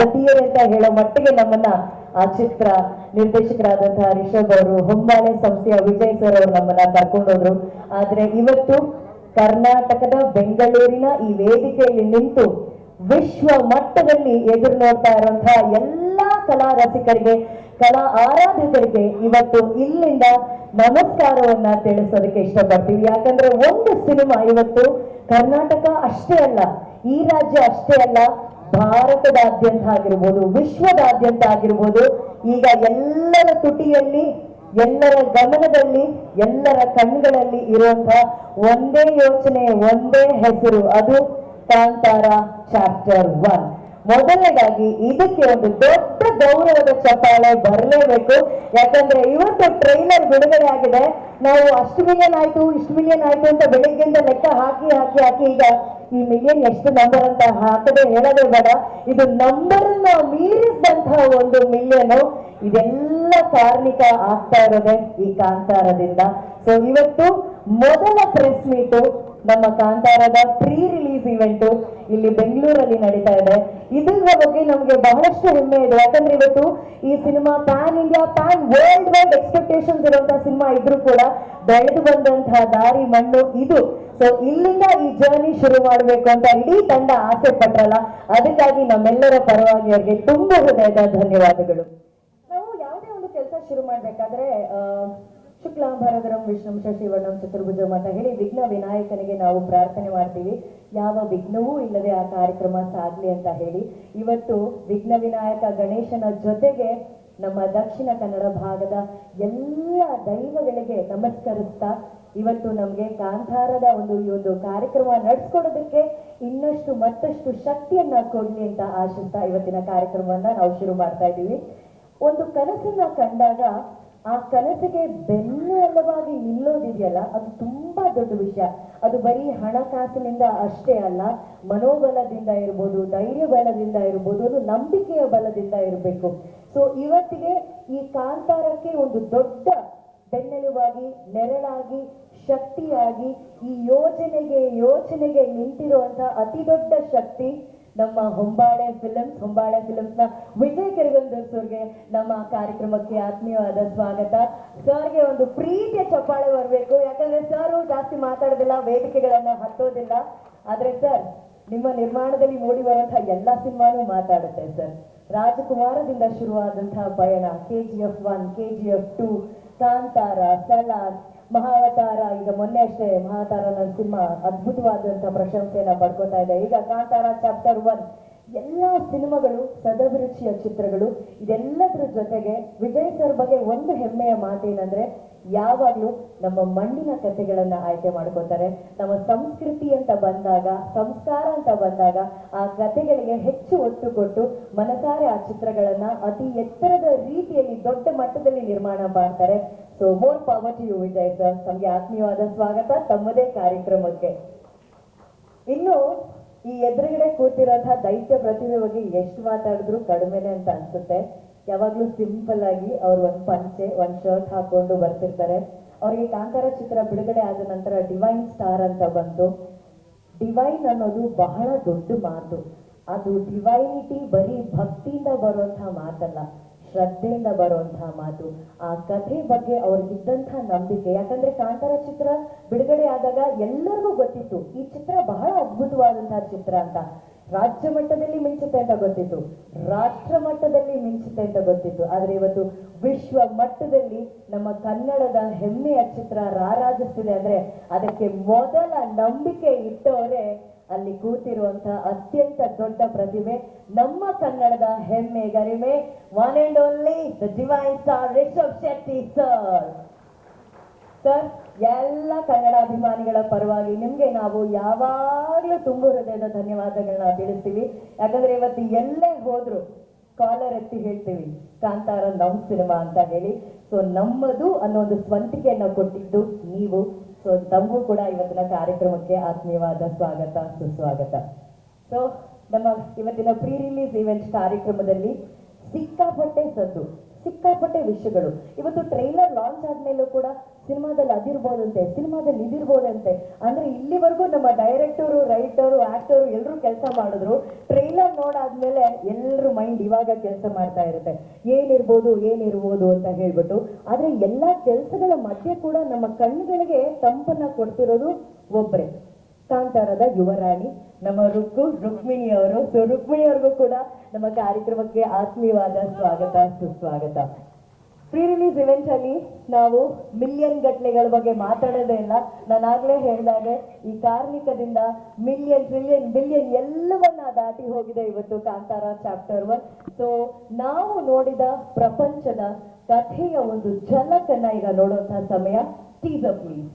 ಭಾರತೀಯರೇ ಅಂತ ಹೇಳೋ ಮಟ್ಟಿಗೆ ನಮ್ಮನ್ನ ಆ ಚಿತ್ರ ನಿರ್ದೇಶಕರಾದಂತಹ ರಿಷಬ್ ಅವರು ಹೊಂಬಾಳೆ ಸಂಸ್ಥೆಯ ವಿಜಯ್ ಸರ್ ಅವರು ನಮ್ಮನ್ನ ಕರ್ಕೊಂಡೋದ್ರು. ಆದ್ರೆ ಇವತ್ತು ಕರ್ನಾಟಕದ ಬೆಂಗಳೂರಿನ ಈ ವೇದಿಕೆಯಲ್ಲಿ ನಿಂತು ವಿಶ್ವ ಮಟ್ಟದಲ್ಲಿ ಎದುರು ನೋಡ್ತಾ ಇರುವಂತಹ ಎಲ್ಲಾ ಕಲಾ ರಸಿಕರಿಗೆ, ಕಲಾ ಆರಾಧಕರಿಗೆ ಇವತ್ತು ಇಲ್ಲಿಂದ ನಮಸ್ಕಾರವನ್ನ ತಿಳಿಸೋದಕ್ಕೆ ಇಷ್ಟಪಡ್ತೀವಿ. ಯಾಕಂದ್ರೆ ಒಂದು ಸಿನಿಮಾ ಇವತ್ತು ಕರ್ನಾಟಕ ಅಷ್ಟೇ ಅಲ್ಲ, ಈ ರಾಜ್ಯ ಅಷ್ಟೇ ಅಲ್ಲ ಭಾರತದಾದ್ಯಂತ ಆಗಿರ್ಬೋದು, ವಿಶ್ವದಾದ್ಯಂತ ಆಗಿರ್ಬೋದು, ಈಗ ಎಲ್ಲರ ತುಟಿಯಲ್ಲಿ, ಎಲ್ಲರ ಗಮನದಲ್ಲಿ, ಎಲ್ಲರ ಕಣ್ಗಳಲ್ಲಿ ಇರುವಂತಹ ಒಂದೇ ಯೋಚನೆ, ಒಂದೇ ಹೆಸರು, ಅದು ಕಾಂತಾರ ಚಾಪ್ಟರ್ ಒನ್ ಮೊದಲನೇದಾಗಿ, ಇದಕ್ಕೆ ಒಂದು ದೊಡ್ಡ ಗೌರವದ ಚಪ್ಪಾಳೆ ಬರಲೇಬೇಕು. ಯಾಕಂದ್ರೆ ಇವತ್ತು ಟ್ರೈಲರ್ ಬಿಡುಗಡೆ ಆಗಿದೆ. ನಾವು ಅಷ್ಟು ಮಿಲಿಯನ್ ಆಯ್ತು, ಇಷ್ಟು ಮಿಲಿಯನ್ ಆಯ್ತು ಅಂತ ಬೆಳಿಗ್ಗೆಯಿಂದ ಲೆಕ್ಕ ಹಾಕಿ ಹಾಕಿ ಹಾಕಿ ಈಗ ಈ ಮಿಲಿಯನ್ ಎಷ್ಟು ನಂಬರ್ ಅಂತ ಹಾಕದೆ ಹೇಳೋದೇ ಬೇಡ. ಇದು ನಂಬರ್ ಮೀರಿದಂತಹ ಒಂದು ಮಿಲಿಯನ್ ಇದೆಲ್ಲ ಕಾರ್ಮಿಕ ಆಗ್ತಾ ಇರೋದೆ ಈ ಕಾಂತಾರದಿಂದ. ಸೊ ಇವತ್ತು ಮೊದಲ ಪ್ರೆಸ್ ಮೀಟು ನಮ್ಮ ಕಾಂತಾರದ ಪ್ರೀ ಇವೆಂಟ್ ಇಲ್ಲಿ ಬೆಂಗಳೂರಲ್ಲಿ ನಡೀತಾ ಇದೆ. ಇದರ ಬಗ್ಗೆ ನಮಗೆ ಬಹಳಷ್ಟು ಹೆಮ್ಮೆ ಇದೆ. ಯಾಕಂದ್ರೆ ಇವತ್ತು ಈ cinema pan India pan world wide expectations ಇರುವಂತಹ ಸಿನಿಮಾ ಇದ್ರೂ ಕೂಡ ಬೆಳೆದು ಬಂದಂತಹ ದಾರಿ, ಮಣ್ಣು ಇದು. ಸೊ ಇಲ್ಲಿಂದ ಈ ಜರ್ನಿ ಶುರು ಮಾಡಬೇಕು ಅಂತ ಇಡೀ ತಂಡ ಆಸೆ ಪಟ್ರಲ್ಲ. ಅದಕ್ಕಾಗಿ ನಮ್ಮೆಲ್ಲರ ಪರವಾಗಿ ಅವರಿಗೆ ತುಂಬಾ ಹೃದಯದ ಧನ್ಯವಾದಗಳು. ನಾವು ಯಾವುದೇ ಒಂದು ಕೆಲಸ ಶುರು ಮಾಡ್ಬೇಕಾದ್ರೆ ಆ, ಶುಕ್ಲಾಂಬರಧರಂ ವಿಷ್ಣು ಶಶಿವರ್ಣಂ ಚತುರ್ಭುಜಂ ಅಂತ ಹೇಳಿ ವಿಘ್ನ ವಿನಾಯಕನಿಗೆ ನಾವು ಪ್ರಾರ್ಥನೆ ಮಾಡ್ತೀವಿ. ಯಾವ ವಿಘ್ನವೂ ಇಲ್ಲದೆ ಆ ಕಾರ್ಯಕ್ರಮ ಸಾಗಲಿ ಅಂತ ಹೇಳಿ. ಇವತ್ತು ವಿಘ್ನ ವಿನಾಯಕ ಗಣೇಶನ ಜೊತೆಗೆ ನಮ್ಮ ದಕ್ಷಿಣ ಕನ್ನಡ ಭಾಗದ ಎಲ್ಲ ದೈವಗಳಿಗೆ ನಮಸ್ಕರಿಸ್ತಾ ಇವತ್ತು ನಮಗೆ ಕಾಂತಾರದ ಒಂದು ಈ ಒಂದು ಕಾರ್ಯಕ್ರಮ ನಡೆಸ್ಕೊಡೋದಕ್ಕೆ ಇನ್ನಷ್ಟು ಮತ್ತಷ್ಟು ಶಕ್ತಿಯನ್ನ ಕೊಡ್ಲಿ ಅಂತ ಆಶಿಸ್ತಾ ಇವತ್ತಿನ ಕಾರ್ಯಕ್ರಮವನ್ನ ನಾವು ಶುರು ಮಾಡ್ತಾ ಇದ್ದೀವಿ. ಒಂದು ಕನಸನ್ನ ಕಂಡಾಗ ಆ ಕನಸಿಗೆ ಬೆನ್ನೆಲುಬಾಗಿ ನಿಲ್ಲೋದಿದೆಯಲ್ಲ, ಅದು ತುಂಬಾ ದೊಡ್ಡ ವಿಷಯ. ಅದು ಬರೀ ಹಣಕಾಸಿನಿಂದ ಅಷ್ಟೇ ಅಲ್ಲ, ಮನೋಬಲದಿಂದ ಇರ್ಬೋದು ಧೈರ್ಯ ಬಲದಿಂದ ಇರ್ಬೋದು, ಅದು ನಂಬಿಕೆಯ ಬಲದಿಂದ ಇರಬೇಕು. ಸೊ ಇವತ್ತಿಗೆ ಈ ಕಾಂತಾರಕ್ಕೆ ಒಂದು ದೊಡ್ಡ ಬೆನ್ನೆಲುಬಾಗಿ, ನೆರಳಾಗಿ, ಶಕ್ತಿಯಾಗಿ ಈ ಯೋಜನೆಗೆ ಯೋಚನೆಗೆ ನಿಂತಿರುವಂತ ಅತಿ ದೊಡ್ಡ ಶಕ್ತಿ ನಮ್ಮ ಹೊಂಬಾಳೆ ಫಿಲಮ್ಸ್ ಹೊಂಬಾಳೆ ಫಿಲಮ್ಸ್ನ ವಿಜಯ್ ಕಿರಗಂದೂರ್ ಸರ್ಗೆ ನಮ್ಮ ಕಾರ್ಯಕ್ರಮಕ್ಕೆ ಆತ್ಮೀಯವಾದ ಸ್ವಾಗತ. ಸರ್ಗೆ ಒಂದು ಪ್ರೀತಿಯ ಚಪ್ಪಾಳೆ ಬರಬೇಕು. ಯಾಕಂದ್ರೆ ಸರ್ ಜಾಸ್ತಿ ಮಾತಾಡೋದಿಲ್ಲ, ವೇದಿಕೆಗಳನ್ನ ಹತ್ತೋದಿಲ್ಲ. ಆದ್ರೆ ಸರ್, ನಿಮ್ಮ ನಿರ್ಮಾಣದಲ್ಲಿ ಮೂಡಿ ಬರುವಂತಹ ಎಲ್ಲಾ ಸಿನಿಮಾನು ಮಾತಾಡುತ್ತೆ ಸರ್. ರಾಜಕುಮಾರದಿಂದ ಶುರುವಾದಂತಹ ಪಯಣ K G F one K G F two Kantara Salaar Mahavatar ಈಗ ಮೊನ್ನೆ ಅಷ್ಟೇ ಮಹಾವತಾರ ನರಸಿಂಹ ಅದ್ಭುತವಾದಂತಹ ಪ್ರಶಂಸೆಯನ್ನ ಪಡ್ಕೊತಾ ಇದೆ. ಈಗ ಕಾಂತಾರ ಚಾಪ್ಟರ್ ಒನ್ ಎಲ್ಲ ಸಿನಿಮಾಗಳು, ಸದಭಿರುಚಿಯ ಚಿತ್ರಗಳು, ಇದೆಲ್ಲದರ ಜೊತೆಗೆ ವಿಜಯ್ ಸರ್ ಬಗ್ಗೆ ಒಂದು ಹೆಮ್ಮೆಯ ಮಾತೇನಂದ್ರೆ, ಯಾವಾಗ್ಲೂ ನಮ್ಮ ಮಣ್ಣಿನ ಕಥೆಗಳನ್ನ ಆಯ್ಕೆ ಮಾಡ್ಕೋತಾರೆ. ನಮ್ಮ ಸಂಸ್ಕೃತಿ ಅಂತ ಬಂದಾಗ, ಸಂಸ್ಕಾರ ಅಂತ ಬಂದಾಗ, ಆ ಕಥೆಗಳಿಗೆ ಹೆಚ್ಚು ಒತ್ತು ಕೊಟ್ಟು ಮನಸಾರೆ ಆ ಚಿತ್ರಗಳನ್ನ ಅತಿ ಎತ್ತರದ ರೀತಿಯಲ್ಲಿ ದೊಡ್ಡ ಮಟ್ಟದಲ್ಲಿ ನಿರ್ಮಾಣ ಮಾಡ್ತಾರೆ. So more power to you Vijay sir. ತಮಗೆ ಆತ್ಮೀಯವಾದ ಸ್ವಾಗತ. ತಮ್ಮದೇ ಕಾರ್ಯಕ್ರಮಕ್ಕೆ. ಇನ್ನು ಈ ಎದುರುಗಡೆ ಕೂತಿರೋಂಥ ದೈತ್ಯ ಪ್ರತಿಭೆ ಬಗ್ಗೆ ಎಷ್ಟು ಮಾತಾಡಿದ್ರು ಕಡಿಮೆನೆ ಅಂತ ಅನ್ಸುತ್ತೆ. ಯಾವಾಗ್ಲೂ ಸಿಂಪಲ್ ಆಗಿ ಅವ್ರು ಒಂದ್ ಪಂಚೆ, ಒಂದ್ ಶರ್ಟ್ ಹಾಕೊಂಡು ಬರ್ತಿರ್ತಾರೆ. ಅವ್ರಿಗೆ ಕಾಂತಾರ ಚಿತ್ರ ಬಿಡುಗಡೆ ಆದ ನಂತರ ಡಿವೈನ್ ಸ್ಟಾರ್ ಅಂತ ಬಂತು. ಡಿವೈನ್ ಅನ್ನೋದು ಬಹಳ ದೊಡ್ಡ ಮಾತು. ಅದು ಡಿವೈನಿಟಿ ಬರೀ ಭಕ್ತಿಯಿಂದ ಬರುವಂತಹ ಮಾತಲ್ಲ. ಶ್ರದ್ಧೆಯಿಂದ ಬರುವಂತಹ ಮಾತು. ಆ ಕಥೆ ಬಗ್ಗೆ ಅವ್ರಿಗಿದ್ದಂತಹ ನಂಬಿಕೆ. ಯಾಕಂದ್ರೆ ಕಾಂತಾರ ಚಿತ್ರ ಬಿಡುಗಡೆ ಆದಾಗ ಎಲ್ಲರಿಗೂ ಗೊತ್ತಿತ್ತು. ಈ ಚಿತ್ರ ಬಹಳ ಅದ್ಭುತವಾದಂತಹ ಚಿತ್ರ ಅಂತ. ರಾಜ್ಯ ಮಟ್ಟದಲ್ಲಿ ಮಿಂಚುತ್ತೆ ಅಂತ ಗೊತ್ತಿತ್ತು. ರಾಷ್ಟ್ರ ಮಟ್ಟದಲ್ಲಿ ಮಿಂಚುತ್ತೆ ಅಂತ ಗೊತ್ತಿತ್ತು. ಆದ್ರೆ ಇವತ್ತು ವಿಶ್ವ ಮಟ್ಟದಲ್ಲಿ ನಮ್ಮ ಕನ್ನಡದ ಹೆಮ್ಮೆಯ ಚಿತ್ರ ರಾರಾಜಿಸ್ತಿದೆ ಅಂದ್ರೆ ಅದಕ್ಕೆ ಮೊದಲ ನಂಬಿಕೆ ಇಟ್ಟವರೇ ಅಲ್ಲಿ ಕೂತಿರುವಂತಹ ಅತ್ಯಂತ ದೊಡ್ಡ ಪ್ರತಿಭೆ ನಮ್ಮ ಕನ್ನಡದ ಹೆಮ್ಮೆ ಗರಿಮೆ. One and only the divine star Rishab Shetty sir sir ಎಲ್ಲ ಕನ್ನಡ ಅಭಿಮಾನಿಗಳ ಪರವಾಗಿ ನಿಮ್ಗೆ ನಾವು ಯಾವಾಗ್ಲೂ ತುಂಬು ಹೃದಯದ ಧನ್ಯವಾದಗಳನ್ನ ತಿಳಿಸ್ತೀವಿ. ಯಾಕಂದ್ರೆ ಇವತ್ತು ಎಲ್ಲೇ ಹೋದ್ರು ಕಾಲರ್ ಎತ್ತಿ ಹೇಳ್ತೀವಿ. ಕಾಂತಾರ ನಮ್ ಸಿನಿಮಾ ಅಂತ ಹೇಳಿ. ಸೊ ನಮ್ಮದು ಅನ್ನೋ ಒಂದು ಸ್ವಂತಿಕೆಯನ್ನ ಕೊಟ್ಟಿದ್ದು ನೀವು. ಸೊ ತಮಗೂ ಕೂಡ ಇವತ್ತಿನ ಕಾರ್ಯಕ್ರಮಕ್ಕೆ ಆತ್ಮೀಯವಾದ ಸ್ವಾಗತ, ಸುಸ್ವಾಗತ. ಸೊ ನಮ್ಮ ಇವತ್ತಿನ ಪ್ರೀ ರಿಲೀಸ್ ಇವೆಂಟ್ ಕಾರ್ಯಕ್ರಮದಲ್ಲಿ ಸಿಕ್ಕಾಪಟ್ಟೆ ಸದ್ದು. ಸಿಕ್ಕಾಪಟ್ಟೆ ವಿಷಯಗಳು. ಇವತ್ತು ಟ್ರೈಲರ್ ಲಾಂಚ್ ಆದ್ಮೇಲೂ ಕೂಡ ಸಿನಿಮಾದಲ್ಲಿ ಅದಿರ್ಬೋದಂತೆ, ಸಿನಿಮಾದಲ್ಲಿ ಇದಿರ್ಬೋದಂತೆ. ಅಂದ್ರೆ ಇಲ್ಲಿವರೆಗೂ ನಮ್ಮ ಡೈರೆಕ್ಟರು ರೈಟರು ಆಕ್ಟರು ಎಲ್ಲರೂ ಕೆಲಸ ಮಾಡಿದ್ರು. ಟ್ರೈಲರ್ ನೋಡಾದ್ಮೇಲೆ ಎಲ್ಲರೂ ಮೈಂಡ್ ಇವಾಗ ಕೆಲಸ ಮಾಡ್ತಾ ಇರುತ್ತೆ. ಏನಿರ್ಬೋದು ಏನಿರ್ಬೋದು ಅಂತ ಹೇಳ್ಬಿಟ್ಟು. ಆದ್ರೆ ಎಲ್ಲಾ ಕೆಲಸಗಳ ಮಧ್ಯೆ ಕೂಡ ನಮ್ಮ ಕಣ್ಣುಗಳಿಗೆ ತಂಪನ್ನ ಕೊಡ್ತಿರೋದು ಒಬ್ರೆ. ಕಾಂತಾರದ ಯುವರಾಣಿ. ನಮ್ಮ ರುಕ್ಕು ರುಕ್ಮಿಣಿ ಅವರು ಸೊ ರುಕ್ಮಿಣಿ ಅವ್ರಿಗೂ ಕೂಡ ನಮ್ಮ ಕಾರ್ಯಕ್ರಮಕ್ಕೆ ಆತ್ಮೀಯವಾದ ಸ್ವಾಗತ, ಸುಸ್ವಾಗತ. ಪ್ರೀ ರಿಲೀಸ್ ಇವೆಂಟ್ ಅಲ್ಲಿ ನಾವು ಮಿಲಿಯನ್ ಘಟನೆಗಳ ಬಗ್ಗೆ ಮಾತಾಡೋದೇ ಇಲ್ಲ. ನಾನಾಗ್ಲೇ ಹೇಳಿದಾಗೆ, ಈ ಕಾರ್ಮಿಕದಿಂದ ಮಿಲಿಯನ್, ಟ್ರಿಲಿಯನ್, ಬಿಲಿಯನ್ ಎಲ್ಲವನ್ನ ದಾಟಿ ಹೋಗಿದೆ ಇವತ್ತು ಕಾಂತಾರ ಚಾಪ್ಟರ್ ಒನ್. ಸೊ ನಾವು ನೋಡಿದ ಪ್ರಪಂಚದ ಕಥೆಯ ಒಂದು ಝಲಕನ್ನ ಈಗ ನೋಡುವಂತಹ ಸಮಯ. Teaser please